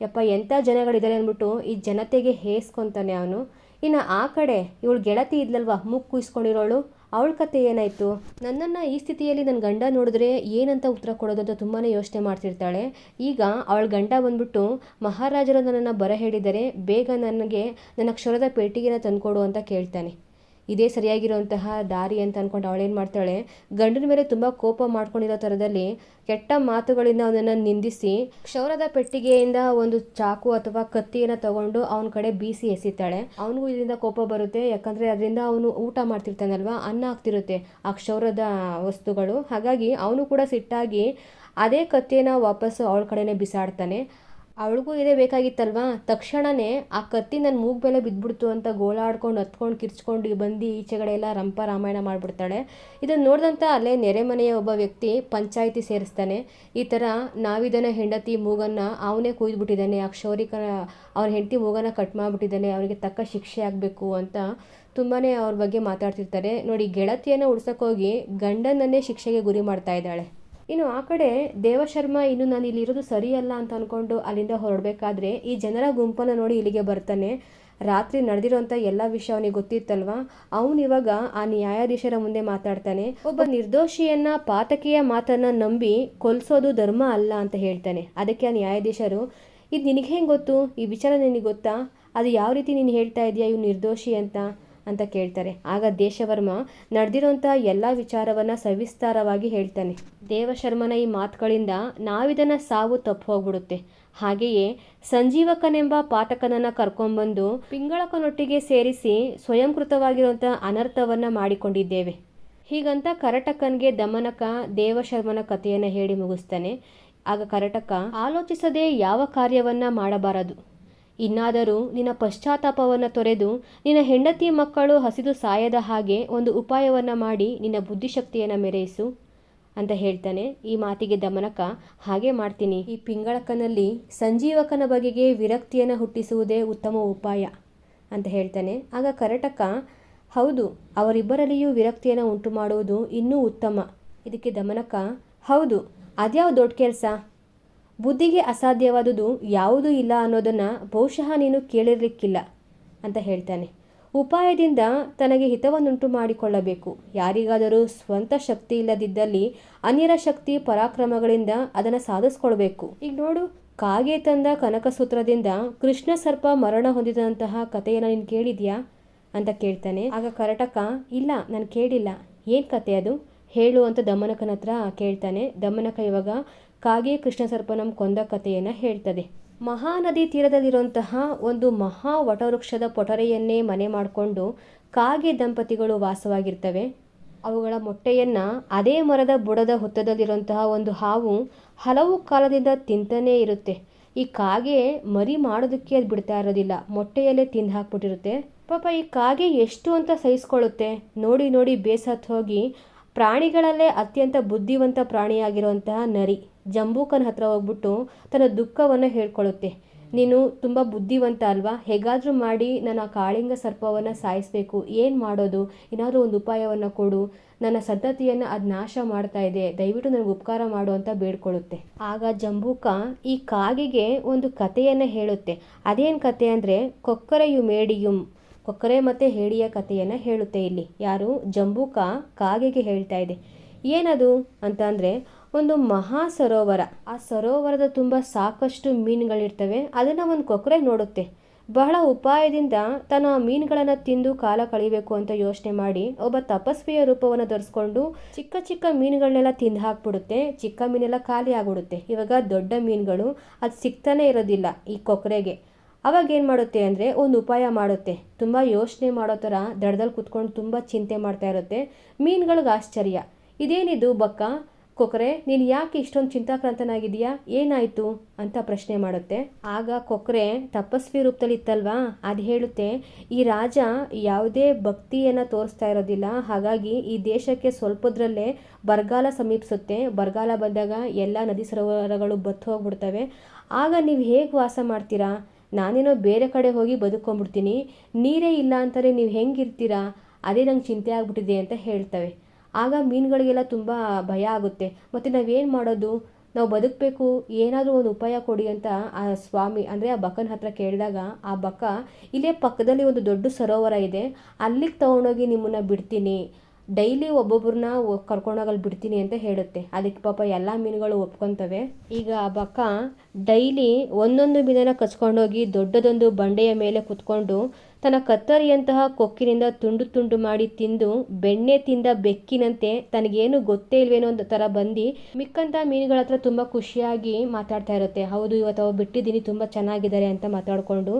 ಯಪ್ಪ ಎಂಥ ಜನಗಳಿದ್ದಾರೆ ಅಂದ್ಬಿಟ್ಟು ಈ ಜನತೆಗೆ ಹೇಸ್ಕೊತಾನೆ ಅವನು. ಇನ್ನು ಆ ಕಡೆ ಇವಳು ಗೆಳತಿ ಇದ್ಲಲ್ವಾ? ಮುಕ್ಕು ಕುಯ್ಸ್ಕೊಂಡಿರೋಳು. ಅವಳ ಕತೆ ಏನಾಯಿತು? ನನ್ನನ್ನು ಈ ಸ್ಥಿತಿಯಲ್ಲಿ ನನ್ನ ಗಂಡ ನೋಡಿದ್ರೆ ಏನಂತ ಉತ್ತರ ಕೊಡೋದು ಅಂತ ತುಂಬಾ ಯೋಚನೆ ಮಾಡ್ತಿರ್ತಾಳೆ. ಈಗ ಅವಳ ಗಂಡ ಬಂದ್ಬಿಟ್ಟು ಮಹಾರಾಜರು ನನ್ನನ್ನು ಬರ ಹೇಳಿದರೆ ಬೇಗ ನನಗೆ, ನನ್ನ ಕ್ಷರದ ಪೇಟಿಗೆನ ತಂದುಕೊಡು ಅಂತ ಕೇಳ್ತಾನೆ. ಇದೇ ಸರಿಯಾಗಿರುವಂತಹ ದಾರಿ ಅಂತ ಅಂದ್ಕೊಂಡು ಅವಳೇನು ಮಾಡ್ತಾಳೆ, ಗಂಡನ ಮೇಲೆ ತುಂಬ ಕೋಪ ಮಾಡ್ಕೊಂಡಿರೋ ಥರದಲ್ಲಿ ಕೆಟ್ಟ ಮಾತುಗಳಿಂದ ಅವನನ್ನು ನಿಂದಿಸಿ ಕ್ಷೌರದ ಪೆಟ್ಟಿಗೆಯಿಂದ ಒಂದು ಚಾಕು ಅಥವಾ ಕತ್ತಿಯನ್ನು ತಗೊಂಡು ಅವನ ಕಡೆ ಬೀಸಿ ಎಸಿತಾಳೆ ಅವನಿಗೂ ಇದರಿಂದ ಕೋಪ ಬರುತ್ತೆ, ಯಾಕಂದರೆ ಅದರಿಂದ ಅವನು ಊಟ ಮಾಡ್ತಿರ್ತಾನಲ್ವಾ, ಅನ್ನ ಆಗ್ತಿರುತ್ತೆ ಆ ಕ್ಷೌರದ ವಸ್ತುಗಳು. ಹಾಗಾಗಿ ಅವನು ಕೂಡ ಸಿಟ್ಟಾಗಿ ಅದೇ ಕತ್ತಿಯನ್ನು ವಾಪಸ್ಸು ಅವಳ ಕಡೆನೇ ಬಿಸಾಡ್ತಾನೆ. ಅವಳಿಗೂ ಇದೇ ಬೇಕಾಗಿತ್ತಲ್ವಾ? ತಕ್ಷಣವೇ ಆ ಕತ್ತಿ ನನ್ನ ಮೂಗ್ ಮೇಲೆ ಬಿದ್ದುಬಿಡ್ತು ಅಂತ ಗೋಳಾಡ್ಕೊಂಡು ಹತ್ಕೊಂಡು ಕಿರ್ಚ್ಕೊಂಡು ಬಂದು ಈಚೆಗಡೆ ಎಲ್ಲ ರಂಪ ರಾಮಾಯಣ ಮಾಡಿಬಿಡ್ತಾಳೆ. ಇದನ್ನು ನೋಡಿದಂಥ ಅಲ್ಲೇ ನೆರೆಮನೆಯ ಒಬ್ಬ ವ್ಯಕ್ತಿ ಪಂಚಾಯಿತಿ ಸೇರಿಸ್ತಾನೆ. ಈ ಥರ ನಾವಿದನ ಹೆಂಡತಿ ಮೂಗನ್ನು ಅವನೇ ಕುಯ್ದುಬಿಟ್ಟಿದ್ದಾನೆ. ಆ ಕ್ಷೌರಿಕ ಅವ್ರ ಹೆಂಡತಿ ಮೂಗನ್ನು ಕಟ್ ಮಾಡಿಬಿಟ್ಟಿದ್ದಾನೆ. ಅವರಿಗೆ ತಕ್ಕ ಶಿಕ್ಷೆ ಆಗಬೇಕು ಅಂತ ತುಂಬಾ ಅವ್ರ ಬಗ್ಗೆ ಮಾತಾಡ್ತಿರ್ತಾರೆ. ನೋಡಿ ಗೆಳತಿಯನ್ನು ಉಳ್ಸೋಕ್ಕೋಗಿ ಗಂಡನನ್ನೇ ಶಿಕ್ಷೆಗೆ ಗುರಿ ಮಾಡ್ತಾ ಇದ್ದಾಳೆ. ಇನ್ನು ಆ ಕಡೆ ದೇವಶರ್ಮ ಇನ್ನು ನಾನು ಇಲ್ಲಿ ಇರೋದು ಸರಿಯಲ್ಲ ಅಂತ ಅಂದ್ಕೊಂಡು ಅಲ್ಲಿಂದ ಹೊರಡಬೇಕಾದ್ರೆ ಈ ಜನರ ಗುಂಪನ್ನು ನೋಡಿ ಇಲ್ಲಿಗೆ ಬರ್ತಾನೆ. ರಾತ್ರಿ ನಡೆದಿರೋಂಥ ಎಲ್ಲ ವಿಷಯ ಅವನಿಗೆ ಗೊತ್ತಿತ್ತಲ್ವಾ? ಅವನು ಇವಾಗ ಆ ನ್ಯಾಯಾಧೀಶರ ಮುಂದೆ ಮಾತಾಡ್ತಾನೆ. ಒಬ್ಬ ನಿರ್ದೋಷಿಯನ್ನ, ಪಾತಕಿಯ ಮಾತನ್ನ ನಂಬಿ ಕೊಲ್ಸೋದು ಧರ್ಮ ಅಲ್ಲ ಅಂತ ಹೇಳ್ತಾನೆ. ಅದಕ್ಕೆ ಆ ನ್ಯಾಯಾಧೀಶರು, ಇದು ನಿನಗೆ ಹೆಂಗೆ ಗೊತ್ತು? ಈ ವಿಚಾರ ನಿನಗೆ ಗೊತ್ತಾ? ಅದು ಯಾವ ರೀತಿ ನೀನು ಹೇಳ್ತಾ ಇದೆಯಾ ಇವ್ ನಿರ್ದೋಷಿ ಅಂತ? ಅಂತ ಕೇಳ್ತಾರೆ. ಆಗ ದೇಶವರ್ಮ ನಡೆದಿರೋಂಥ ಎಲ್ಲ ವಿಚಾರವನ್ನು ಸವಿಸ್ತಾರವಾಗಿ ಹೇಳ್ತಾನೆ. ದೇವಶರ್ಮನ ಈ ಮಾತುಗಳಿಂದ ನಾವಿದನ ಸಾವು ತಪ್ಪು ಹೋಗ್ಬಿಡುತ್ತೆ. ಹಾಗೆಯೇ ಸಂಜೀವಕನೆಂಬ ಪಾತಕನನ್ನು ಕರ್ಕೊಂಡ್ಬಂದು ಪಿಂಗಳಕನೊಟ್ಟಿಗೆ ಸೇರಿಸಿ ಸ್ವಯಂಕೃತವಾಗಿರುವಂಥ ಅನರ್ಥವನ್ನು ಮಾಡಿಕೊಂಡಿದ್ದೇವೆ. ಹೀಗಂತ ಕರಟಕನ್ಗೆ ದಮನಕ ದೇವಶರ್ಮನ ಕಥೆಯನ್ನು ಹೇಳಿ ಮುಗಿಸ್ತಾನೆ. ಆಗ ಕರಟಕ, ಆಲೋಚಿಸದೆ ಯಾವ ಕಾರ್ಯವನ್ನ ಮಾಡಬಾರದು. ಇನ್ನಾದರೂ ನಿನ್ನ ಪಶ್ಚಾತ್ತಾಪವನ್ನು ತೊರೆದು ನಿನ್ನ ಹೆಂಡತಿ ಮಕ್ಕಳು ಹಸಿದು ಸಾಯದ ಹಾಗೆ ಒಂದು ಉಪಾಯವನ್ನು ಮಾಡಿ ನಿನ್ನ ಬುದ್ಧಿಶಕ್ತಿಯನ್ನು ಮೆರೆಯಿಸು ಅಂತ ಹೇಳ್ತಾನೆ. ಈ ಮಾತಿಗೆ ದಮನಕ ಹಾಗೆ ಮಾಡ್ತೀನಿ. ಈ ಪಿಂಗಳಕನಲ್ಲಿ ಸಂಜೀವಕನ ಬಗೆಗೆ ವಿರಕ್ತಿಯನ್ನು ಹುಟ್ಟಿಸುವುದೇ ಉತ್ತಮ ಉಪಾಯ ಅಂತ ಹೇಳ್ತಾನೆ. ಆಗ ಕರಟಕ, ಹೌದು, ಅವರಿಬ್ಬರಲ್ಲಿಯೂ ವಿರಕ್ತಿಯನ್ನು ಉಂಟು ಮಾಡುವುದು ಇನ್ನೂ ಉತ್ತಮ. ಇದಕ್ಕೆ ದಮನಕ, ಹೌದು, ಅದ್ಯಾವ ದೊಡ್ಡ ಕೆಲಸ? ಬುದ್ಧಿಗೆ ಅಸಾಧ್ಯವಾದುದು ಯಾವುದೂ ಇಲ್ಲ ಅನ್ನೋದನ್ನು ಬಹುಶಃ ನೀನು ಕೇಳಿರ್ಲಿಕ್ಕಿಲ್ಲ ಅಂತ ಹೇಳ್ತಾನೆ. ಉಪಾಯದಿಂದ ತನಗೆ ಹಿತವನ್ನುಂಟು ಮಾಡಿಕೊಳ್ಳಬೇಕು. ಯಾರಿಗಾದರೂ ಸ್ವಂತ ಶಕ್ತಿ ಇಲ್ಲದಿದ್ದಲ್ಲಿ ಅನ್ಯರ ಶಕ್ತಿ ಪರಾಕ್ರಮಗಳಿಂದ ಅದನ್ನು ಸಾಧಿಸ್ಕೊಳ್ಬೇಕು. ಈಗ ನೋಡು, ಕಾಗೆ ತಂದ ಕನಕಸೂತ್ರದಿಂದ ಕೃಷ್ಣ ಸರ್ಪ ಮರಣ ಹೊಂದಿದಂತಹ ಕಥೆಯನ್ನು ನೀನು ಕೇಳಿದ್ಯಾ ಅಂತ ಕೇಳ್ತಾನೆ. ಆಗ ಕರಟಕ, ಇಲ್ಲ, ನಾನು ಕೇಳಿಲ್ಲ. ಏನು ಕತೆ ಅದು? ಹೇಳು ಅಂತ ದಮನಕನ ಹತ್ರ ಕೇಳ್ತಾನೆ. ದಮನಕ ಇವಾಗ ಕಾಗೆ ಕೃಷ್ಣ ಸರ್ಪನಂ ಕೊಂದ ಕಥೆಯನ್ನು ಹೇಳ್ತದೆ. ಮಹಾನದಿ ತೀರದಲ್ಲಿರುವಂತಹ ಒಂದು ಮಹಾ ವಟವೃಕ್ಷದ ಪೊಟರೆಯನ್ನೇ ಮನೆ ಮಾಡಿಕೊಂಡು ಕಾಗೆ ದಂಪತಿಗಳು ವಾಸವಾಗಿರ್ತವೆ. ಅವುಗಳ ಮೊಟ್ಟೆಯನ್ನು ಅದೇ ಮರದ ಬುಡದ ಹುತ್ತದಲ್ಲಿರುವಂತಹ ಒಂದು ಹಾವು ಹಲವು ಕಾಲದಿಂದ ತಿಂತಾನೇ ಇರುತ್ತೆ. ಈ ಕಾಗೆ ಮರಿ ಮಾಡೋದಕ್ಕೆ ಅದು ಬಿಡ್ತಾ ಇರೋದಿಲ್ಲ. ಮೊಟ್ಟೆಯಲ್ಲೇ ತಿಂದು ಹಾಕ್ಬಿಟ್ಟಿರುತ್ತೆ. ಪಾಪ ಈ ಕಾಗೆ ಎಷ್ಟು ಅಂತ ಸಹಿಸ್ಕೊಳ್ಳುತ್ತೆ. ನೋಡಿ ನೋಡಿ ಬೇಸತ್ತು ಹೋಗಿ ಪ್ರಾಣಿಗಳಲ್ಲೇ ಅತ್ಯಂತ ಬುದ್ಧಿವಂತ ಪ್ರಾಣಿಯಾಗಿರುವಂತಹ ನರಿ. ಜಂಬೂಕನ ಹತ್ರ ಹೋಗ್ಬಿಟ್ಟು ತನ್ನ ದುಃಖವನ್ನು ಹೇಳ್ಕೊಳ್ಳುತ್ತೆ. ನೀನು ತುಂಬ ಬುದ್ಧಿವಂತ ಅಲ್ವಾ? ಹೇಗಾದರೂ ಮಾಡಿ ನಾನು ಆ ಕಾಳಿಂಗ ಸರ್ಪವನ್ನು ಸಾಯಿಸಬೇಕು. ಏನು ಮಾಡೋದು? ಏನಾದರೂ ಒಂದು ಉಪಾಯವನ್ನು ಕೊಡು. ನನ್ನ ಸಂತತಿಯನ್ನು ಅದು ನಾಶ ಮಾಡ್ತಾ ಇದೆ. ದಯವಿಟ್ಟು ನನಗೆ ಉಪಕಾರ ಮಾಡು ಅಂತ ಬೇಡ್ಕೊಳ್ಳುತ್ತೆ. ಆಗ ಜಂಬೂಕ ಈ ಕಾಗೆಗೆ ಒಂದು ಕಥೆಯನ್ನು ಹೇಳುತ್ತೆ. ಅದೇನು ಕತೆ ಅಂದರೆ ಕೊಕ್ಕರೆಯು ಮೇಡಿಯುಂ. ಕೊಕ್ಕರೆ ಮತ್ತು ಹೇಡಿಯ ಕಥೆಯನ್ನು ಹೇಳುತ್ತೆ ಇಲ್ಲಿ. ಯಾರು? ಜಂಬೂಕ ಕಾಗೆಗೆ ಹೇಳ್ತಾ ಇದೆ. ಏನದು ಅಂತ ಅಂದರೆ ಒಂದು ಮಹಾ ಸರೋವರ. ಆ ಸರೋವರದ ತುಂಬ ಸಾಕಷ್ಟು ಮೀನುಗಳಿರ್ತವೆ. ಅದನ್ನು ಒಂದು ಕೊಕ್ಕರೆ ನೋಡುತ್ತೆ. ಬಹಳ ಉಪಾಯದಿಂದ ತನ್ನ ಮೀನುಗಳನ್ನು ತಿಂದು ಕಾಲ ಕಳಿಬೇಕು ಅಂತ ಯೋಚನೆ ಮಾಡಿ ಒಬ್ಬ ತಪಸ್ವಿಯ ರೂಪವನ್ನು ಧರಿಸ್ಕೊಂಡು ಚಿಕ್ಕ ಚಿಕ್ಕ ಮೀನುಗಳನ್ನೆಲ್ಲ ತಿಂದು ಹಾಕ್ಬಿಡುತ್ತೆ. ಚಿಕ್ಕ ಮೀನೆಲ್ಲ ಖಾಲಿ ಆಗ್ಬಿಡುತ್ತೆ. ಇವಾಗ ದೊಡ್ಡ ಮೀನುಗಳು ಅದು ಸಿಗ್ತಾನೆ ಇರೋದಿಲ್ಲ ಈ ಕೊಕ್ಕರೆಗೆ ಅವಾಗ ಏನು ಮಾಡುತ್ತೆ ಅಂದರೆ ಒಂದು ಉಪಾಯ ಮಾಡುತ್ತೆ. ತುಂಬ ಯೋಚನೆ ಮಾಡೋ ಥರ ದಡದಲ್ಲಿ ಕುತ್ಕೊಂಡು ತುಂಬ ಚಿಂತೆ ಮಾಡ್ತಾ ಇರುತ್ತೆ. ಮೀನುಗಳಿಗೆ ಆಶ್ಚರ್ಯ. ಇದೇನಿದು ಬಕ್ಕ? ಕೊಕ್ಕರೆ ನೀನು ಯಾಕೆ ಇಷ್ಟೊಂದು ಚಿಂತಾಕ್ರಾಂತನಾಗಿದೆಯಾ ಏನಾಯಿತು? ಅಂತ ಪ್ರಶ್ನೆ ಮಾಡುತ್ತೆ. ಆಗ ಕೊಕ್ಕರೆ ತಪಸ್ವಿ ರೂಪದಲ್ಲಿ ಇತ್ತಲ್ವಾ ಅದು ಹೇಳುತ್ತೆ, ಈ ರಾಜ ಯಾವುದೇ ಭಕ್ತಿಯನ್ನು ತೋರಿಸ್ತಾ ಇರೋದಿಲ್ಲ. ಹಾಗಾಗಿ ಈ ದೇಶಕ್ಕೆ ಸ್ವಲ್ಪದ್ರಲ್ಲೇ ಬರಗಾಲ ಸಮೀಪಿಸುತ್ತೆ. ಬರಗಾಲ ಬಂದಾಗ ಎಲ್ಲ ನದಿ ಸರೋವರಗಳು ಬತ್ತು ಹೋಗ್ಬಿಡ್ತವೆ. ಆಗ ನೀವು ಹೇಗೆ ವಾಸ ಮಾಡ್ತೀರಾ? ನಾನೇನೋ ಬೇರೆ ಕಡೆ ಹೋಗಿ ಬದುಕೊಂಡ್ಬಿಡ್ತೀನಿ ನೀರೇ ಇಲ್ಲ ಅಂತಾರೆ ನೀವು ಹೆಂಗಿರ್ತೀರಾ? ಅದೇ ನಂಗೆ ಚಿಂತೆ ಆಗ್ಬಿಟ್ಟಿದೆ ಅಂತ ಹೇಳ್ತವೆ. ಆಗ ಮೀನುಗಳಿಗೆಲ್ಲ ತುಂಬ ಭಯ ಆಗುತ್ತೆ. ಮತ್ತು ನಾವೇನು ಮಾಡೋದು? ನಾವು ಬದುಕಬೇಕು, ಏನಾದರೂ ಒಂದು ಉಪಾಯ ಕೊಡಿ ಅಂತ ಆ ಸ್ವಾಮಿ, ಅಂದರೆ ಆ ಬಕ್ಕನ ಹತ್ರ ಕೇಳಿದಾಗ ಆ ಬಕ್ಕ ಇಲ್ಲೇ ಪಕ್ಕದಲ್ಲಿ ಒಂದು ದೊಡ್ಡ ಸರೋವರ ಇದೆ. ಅಲ್ಲಿಗೆ ತೊಗೊಂಡೋಗಿ ನಿಮ್ಮನ್ನು ಬಿಡ್ತೀನಿ. ಡೈಲಿ ಒಬ್ಬೊಬ್ಬರನ್ನ ಕರ್ಕೊಂಡೋಗಲ್ಲಿ ಬಿಡ್ತೀನಿ ಅಂತ ಹೇಳುತ್ತೆ. ಅದಕ್ಕೆ ಪಾಪ ಎಲ್ಲ ಮೀನುಗಳು ಒಪ್ಕೊತವೆ. ಈಗ ಆ ಬಕ್ಕ ಡೈಲಿ ಒಂದೊಂದು ಮೀನನ್ನು ಕಚ್ಕೊಂಡೋಗಿ ದೊಡ್ಡದೊಂದು ಬಂಡೆಯ ಮೇಲೆ ಕುತ್ಕೊಂಡು ತನ್ನ ಕತ್ತರಿಯಂತಹ ಕೊಕ್ಕಿನಿಂದ ತುಂಡು ತುಂಡು ಮಾಡಿ ತಿಂದು ಬೆಣ್ಣೆ ತಿಂದ ಬೆಕ್ಕಿನಂತೆ ತನಗೇನು ಗೊತ್ತೇ ಇಲ್ವೇನೋ ಒಂದು ಥರ ಬಂದು ಮಿಕ್ಕಂಥ ಮೀನುಗಳ ಹತ್ರ ತುಂಬ ಖುಷಿಯಾಗಿ ಮಾತಾಡ್ತಾ ಇರುತ್ತೆ. ಹೌದು, ಇವತ್ತು ಬಿಟ್ಟಿದ್ದೀನಿ, ತುಂಬ ಚೆನ್ನಾಗಿದ್ದಾರೆ ಅಂತ ಮಾತಾಡಿಕೊಂಡು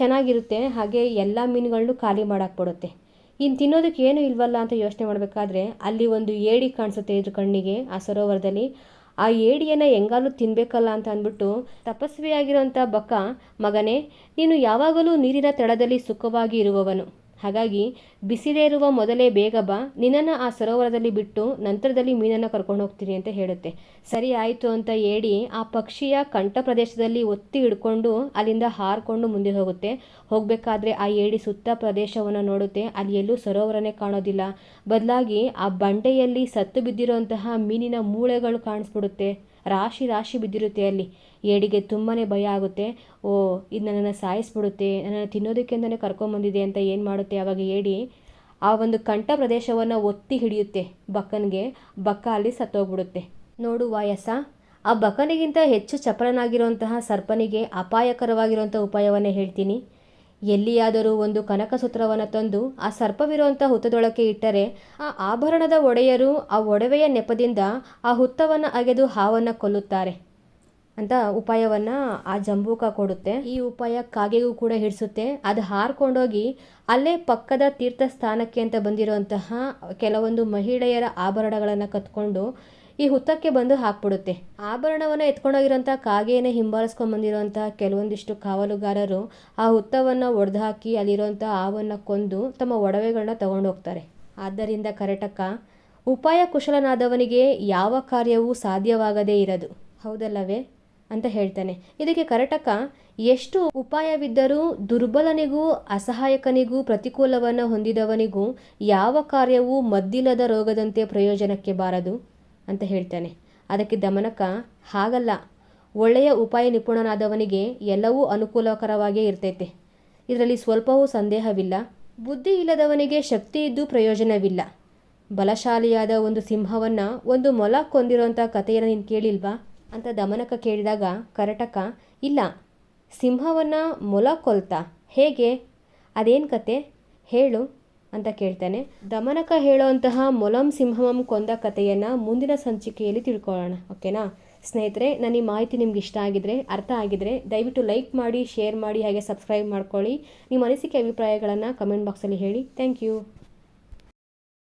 ಚೆನ್ನಾಗಿರುತ್ತೆ. ಹಾಗೆ ಎಲ್ಲ ಮೀನುಗಳನ್ನು ಖಾಲಿ ಮಾಡಾಕ್ಬಿಡುತ್ತೆ. ಇನ್ನು ತಿನ್ನೋದಕ್ಕೆ ಏನು ಇಲ್ವಲ್ಲ ಅಂತ ಯೋಚನೆ ಮಾಡಬೇಕಾದ್ರೆ ಅಲ್ಲಿ ಒಂದು ಏಡಿ ಕಾಣಿಸುತ್ತೆ ಇದ್ರ ಕಣ್ಣಿಗೆ, ಆ ಸರೋವರದಲ್ಲಿ. ಆ ಏಡಿಯನ್ನು ಹೆಂಗಾಲೂ ತಿನ್ನಬೇಕಲ್ಲ ಅಂತ ಅಂದ್ಬಿಟ್ಟು ತಪಸ್ವಿಯಾಗಿರೋಂಥ ಬಕ್ಕ, ಮಗನೇ, ನೀನು ಯಾವಾಗಲೂ ನೀರಿನ ತಳದಲ್ಲಿ ಸುಖವಾಗಿ ಇರುವವನು. ಹಾಗಾಗಿ ಬಿಸಿಲೇ ಇರುವ ಮೊದಲೇ ಬೇಗ ಬಾ. ನಿನ್ನನ್ನು ಆ ಸರೋವರದಲ್ಲಿ ಬಿಟ್ಟು ನಂತರದಲ್ಲಿ ಮೀನನ್ನು ಕರ್ಕೊಂಡು ಹೋಗ್ತೀನಿ ಅಂತ ಹೇಳುತ್ತೆ. ಸರಿ ಆಯಿತು ಅಂತ ಹೇಳಿ ಆ ಪಕ್ಷಿಯ ಕಂಠ ಪ್ರದೇಶದಲ್ಲಿ ಒತ್ತಿ ಹಿಡ್ಕೊಂಡು ಅಲ್ಲಿಂದ ಹಾರ್ಕೊಂಡು ಮುಂದೆ ಹೋಗುತ್ತೆ. ಹೋಗಬೇಕಾದ್ರೆ ಆ ಏಡಿ ಸುತ್ತ ಪ್ರದೇಶವನ್ನು ನೋಡುತ್ತೆ. ಅಲ್ಲಿ ಎಲ್ಲೂ ಸರೋವರನೇ ಕಾಣೋದಿಲ್ಲ. ಬದಲಾಗಿ ಆ ಬಂಡೆಯಲ್ಲಿ ಸತ್ತು ಬಿದ್ದಿರುವಂತಹ ಮೀನಿನ ಮೂಳೆಗಳು ಕಾಣಿಸ್ಬಿಡುತ್ತೆ. ರಾಶಿ ರಾಶಿ ಬಿದ್ದಿರುತ್ತೆ ಅಲ್ಲಿ. ಏಡಿಗೆ ತುಂಬಾ ಭಯ ಆಗುತ್ತೆ. ಓ, ಇದು ನನ್ನನ್ನು ಸಾಯಿಸ್ಬಿಡುತ್ತೆ, ನನ್ನನ್ನು ತಿನ್ನೋದಕ್ಕೆ ಅಂತಲೇ ಕರ್ಕೊಂಬಂದಿದೆ ಅಂತ ಏನು ಮಾಡುತ್ತೆ ಆವಾಗ ಏಡಿ ಆ ಒಂದು ಕಂಠ ಪ್ರದೇಶವನ್ನು ಒತ್ತಿ ಹಿಡಿಯುತ್ತೆ. ಬಕ್ಕನಿಗೆ ಬಕ್ಕ ಅಲ್ಲಿ ಸತ್ತೋಗ್ಬಿಡುತ್ತೆ. ನೋಡು ವಾಯಸ, ಆ ಬಕ್ಕನಿಗಿಂತ ಹೆಚ್ಚು ಚಪಲನಾಗಿರುವಂತಹ ಸರ್ಪನಿಗೆ ಅಪಾಯಕರವಾಗಿರುವಂಥ ಉಪಾಯವನ್ನೇ ಹೇಳ್ತೀನಿ. ಎಲ್ಲಿಯಾದರೂ ಒಂದು ಕನಕಸೂತ್ರವನ್ನು ತಂದು ಆ ಸರ್ಪವಿರುವಂಥ ಹುತ್ತದೊಳಕ್ಕೆ ಇಟ್ಟರೆ ಆ ಆಭರಣದ ಒಡೆಯರು ಆ ಒಡವೆಯ ನೆಪದಿಂದ ಆ ಹುತ್ತವನ್ನು ಅಗೆದು ಹಾವನ್ನು ಕೊಲ್ಲುತ್ತಾರೆ ಅಂತ ಉಪಾಯವನ್ನು ಆ ಜಂಬೂಕ ಕೊಡುತ್ತೆ. ಈ ಉಪಾಯ ಕಾಗೆಗೂ ಕೂಡ ಹಿಡಿಸುತ್ತೆ. ಅದು ಹಾರ್ಕೊಂಡೋಗಿ ಅಲ್ಲೇ ಪಕ್ಕದ ತೀರ್ಥ ಸ್ಥಾನಕ್ಕೆ ಅಂತ ಬಂದಿರುವಂತಹ ಕೆಲವೊಂದು ಮಹಿಳೆಯರ ಆಭರಣಗಳನ್ನು ಕತ್ಕೊಂಡು ಈ ಹುತ್ತಕ್ಕೆ ಬಂದು ಹಾಕ್ಬಿಡುತ್ತೆ. ಆಭರಣವನ್ನು ಎತ್ಕೊಂಡೋಗಿರೋಂಥ ಕಾಗೆಯನ್ನು ಹಿಂಬಾಲಿಸ್ಕೊಂಡು ಬಂದಿರೋಂಥ ಕೆಲವೊಂದಿಷ್ಟು ಕಾವಲುಗಾರರು ಆ ಹುತ್ತವನ್ನು ಒಡೆದು ಹಾಕಿ ಅಲ್ಲಿರೋಂಥ ಹಾವನ್ನು ಕೊಂದು ತಮ್ಮ ಒಡವೆಗಳನ್ನ ತಗೊಂಡು ಹೋಗ್ತಾರೆ ಆದ್ದರಿಂದ ಕರೆಟಕ್ಕ, ಉಪಾಯ ಕುಶಲನಾದವನಿಗೆ ಯಾವ ಕಾರ್ಯವೂ ಸಾಧ್ಯವಾಗದೇ ಇರದು. ಹೌದಲ್ಲವೇ? ಅಂತ ಹೇಳ್ತಾನೆ. ಇದಕ್ಕೆ ಕರೆಟಕ್ಕ, ಎಷ್ಟು ಉಪಾಯವಿದ್ದರೂ ದುರ್ಬಲನಿಗೂ ಅಸಹಾಯಕನಿಗೂ ಪ್ರತಿಕೂಲವನ್ನು ಹೊಂದಿದವನಿಗೂ ಯಾವ ಕಾರ್ಯವೂ ಮದ್ದಿಲ್ಲದ ರೋಗದಂತೆ ಪ್ರಯೋಜನಕ್ಕೆ ಬಾರದು. ಅಂತ ಹೇಳ್ತಾನೆ. ಅದಕ್ಕೆ ದಮನಕ ಹಾಗಲ್ಲ. ಒಳ್ಳೆಯ ಉಪಾಯ ನಿಪುಣನಾದವನಿಗೆ ಎಲ್ಲವೂ ಅನುಕೂಲಕರವಾಗಿಯೇ ಇರ್ತೈತೆ. ಇದರಲ್ಲಿ ಸ್ವಲ್ಪವೂ ಸಂದೇಹವಿಲ್ಲ. ಬುದ್ಧಿ ಇಲ್ಲದವನಿಗೆ ಶಕ್ತಿ ಇದ್ದು ಪ್ರಯೋಜನವಿಲ್ಲ. ಬಲಶಾಲಿಯಾದ ಒಂದು ಸಿಂಹವನ್ನು ಒಂದು ಮೊಲ ಕೊಂದಿರೋಂಥ ಕಥೆಯನ್ನು ನೀನು ಕೇಳಿಲ್ವಾ? ಅಂತ ದಮನಕ ಕೇಳಿದಾಗ ಕರಟಕ, ಇಲ್ಲ, ಸಿಂಹವನ್ನು ಮೊಲ ಕೊಲ್ತಾ? ಹೇಗೆ? ಅದೇನು ಕತೆ? ಹೇಳು. ಅಂತ ಕೇಳ್ತಾನೆ. ದಮನಕ ಹೇಳುವಂತಹ ಮೊಲಂ ಸಿಂಹಮಂ ಕೊಂದ ಕಥೆಯನ್ನು ಮುಂದಿನ ಸಂಚಿಕೆಯಲ್ಲಿ ತಿಳ್ಕೊಳ್ಳೋಣ, ಓಕೆನಾ? ಸ್ನೇಹಿತರೆ ನನ್ನ ಈ ಮಾಹಿತಿ ನಿಮ್ಗೆ ಇಷ್ಟ ಆಗಿದ್ರೆ, ಅರ್ಥ ಆಗಿದ್ರೆ ದಯವಿಟ್ಟು ಲೈಕ್ ಮಾಡಿ, ಶೇರ್ ಮಾಡಿ, ಹಾಗೆ ಸಬ್ಸ್ಕ್ರೈಬ್ ಮಾಡ್ಕೊಳ್ಳಿ. ನಿಮ್ಮ ಅನಿಸಿಕೆ ಅಭಿಪ್ರಾಯಗಳನ್ನು ಕಮೆಂಟ್ ಬಾಕ್ಸಲ್ಲಿ ಹೇಳಿ. Thank you.